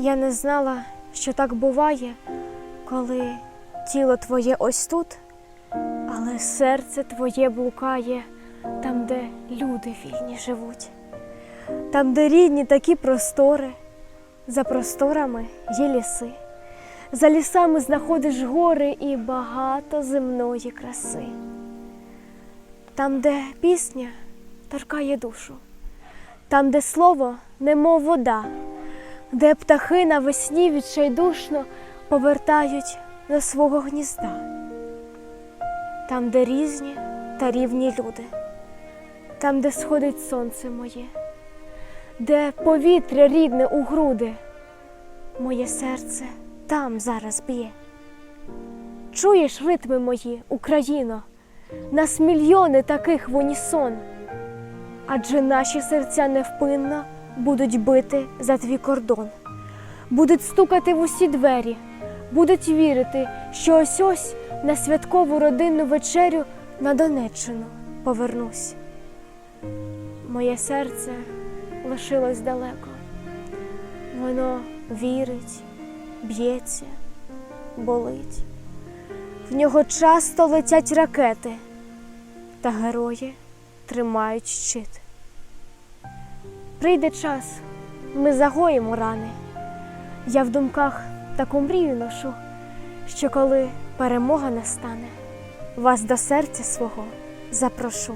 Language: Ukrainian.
Я не знала, що так буває, коли тіло твоє ось тут, але серце твоє блукає там, де люди вільні живуть, там, де рідні такі простори, за просторами є ліси, за лісами знаходиш гори і багато земної краси, там, де пісня торкає душу, там, де слово немов вода де птахи навесні відчайдушно повертають до свого гнізда, там, де різні та рівні люди, там, де сходить сонце моє, де повітря рідне у груди, моє серце там зараз б'є. Чуєш ритми мої, Україно, нас мільйони таких в унісон, адже наші серця невпинно будуть бити за твій кордон, будуть стукати в усі двері, будуть вірити, що ось ось на святкову родинну вечерю на Донеччину повернусь. Моє серце лишилось далеко, воно вірить, б'ється, болить. В нього часто летять ракети, та герої тримають щит. Прийде час, ми загоїмо рани. Я в думках таку мрію ношу, що коли перемога настане, вас до серця свого запрошу.